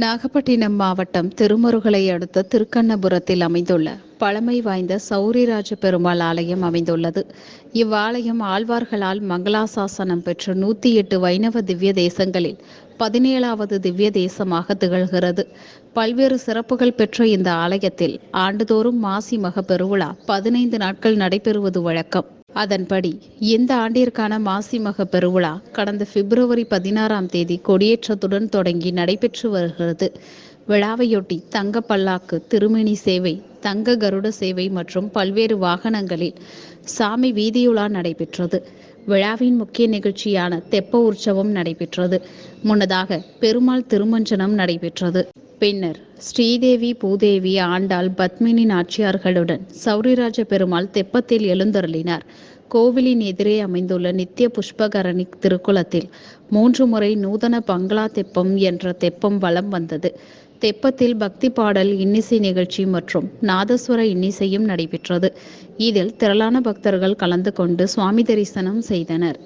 நாகப்பட்டினம் மாவட்டம் திருமருகலை அடுத்த திருக்கண்ணபுரத்தில் அமைந்துள்ள பழமை வாய்ந்த சௌரிராஜ பெருமாள் ஆலயம் அமைந்துள்ளது. இவ்வாலயம் ஆழ்வார்களால் மங்களாசாசனம் பெற்ற நூற்றி எட்டு வைணவ திவ்ய தேசங்களில் பதினேழாவது திவ்ய தேசமாக திகழ்கிறது. பல்வேறு சிறப்புகள் பெற்ற இந்த ஆலயத்தில் ஆண்டுதோறும் மாசி மக பெருவிழா பதினைந்து நாட்கள் நடைபெறுவது வழக்கம். அதன்படி இந்த ஆண்டிற்கான மாசி மக பெருவிழா கடந்த பிப்ரவரி பதினாறாம் தேதி கொடியேற்றத்துடன் தொடங்கி நடைபெற்று வருகிறது. விழாவையொட்டி தங்க பல்லாக்கு திருமணி சேவை தங்க கருட சேவை மற்றும் பல்வேறு வாகனங்களில் சாமி வீதியுலா நடைபெற்றது. விழாவின் முக்கிய நிகழ்ச்சியான தெப்ப உற்சவம் நடைபெற்றது. முன்னதாக பெருமாள் திருமஞ்சனம் நடைபெற்றது. பின்னர் ஸ்ரீதேவி பூதேவி ஆண்டாள் பத்மினி நாச்சியார்களுடன் சௌரிராஜ பெருமாள் தெப்பத்தில் எழுந்தருளினார். கோவிலின் எதிரே அமைந்துள்ள நித்திய புஷ்பகரணி திருக்குளத்தில் மூன்று முறை நூதன பங்களா தெப்பம் என்ற தெப்பம் வலம் வந்தது. தெப்பத்தில் பக்தி பாடல் இன்னிசை நிகழ்ச்சி மற்றும் நாதஸ்வர இன்னிசையும் நடைபெற்றது. இதில் திரளான பக்தர்கள் கலந்து கொண்டு சுவாமி தரிசனம் செய்தனர்.